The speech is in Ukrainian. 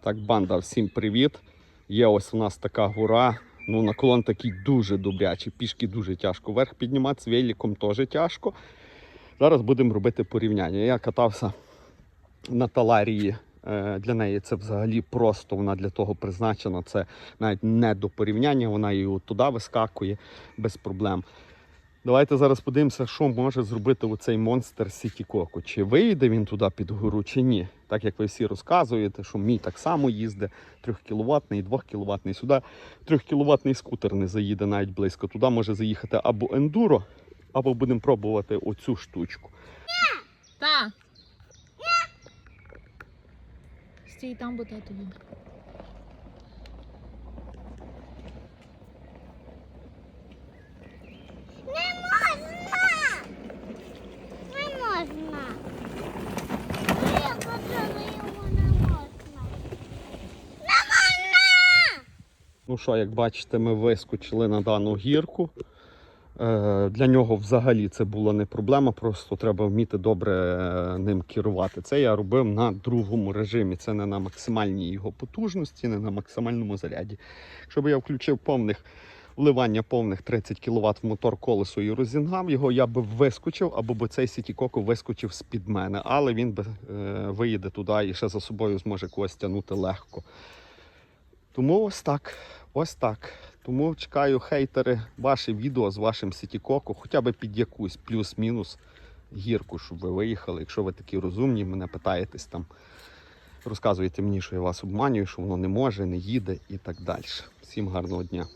Так, банда, всім привіт. Є ось у нас така гора. Ну, наклон такий дуже добрячий. Пішки дуже тяжко. Вверх підніматися великом теж тяжко. Зараз будемо робити порівняння. Я катався на таларії. Е, Для неї це взагалі просто вона для того призначена. Це навіть не до порівняння, вона і туди вискакує без проблем. Давайте зараз подивимося, що може зробити оцей монстр Сіті Коко. Чи вийде він туди під гору, чи ні. Так як ви всі розказуєте, що мій так само їздить 3 кіловатний, 2 кіловатний. Сюди 3 кіловатний скутер не заїде навіть близько. Туди може заїхати або ендуро, або будемо пробувати оцю штучку. Та. Стій там, бо тато їде. Не можна. Я казала, його не можна. Не можна! Ну що, як бачите, ми вискочили на дану гірку. Е, Для нього взагалі це була не проблема, просто треба вміти добре е, ним керувати. Це я робив на другому режимі. Це не на максимальній його потужності, не на максимальному заряді. Якщо б я включив повних вливання повних 30 кВт в мотор колесо і розігнав його, я би вискочив, або б цей сітікоко вискочив з-під мене, але він би е, виїде туди і ще за собою зможе когось тягнути легко. Тому ось так. Ось так. Тому чекаю хейтери ваше відео з вашим сітікоку, хоча б під якусь плюс-мінус гірку, щоб ви виїхали. Якщо ви такі розумні, мене питаєтесь там, розказуєте мені, що я вас обманюю, що воно не може, не їде і так далі. Всім гарного дня.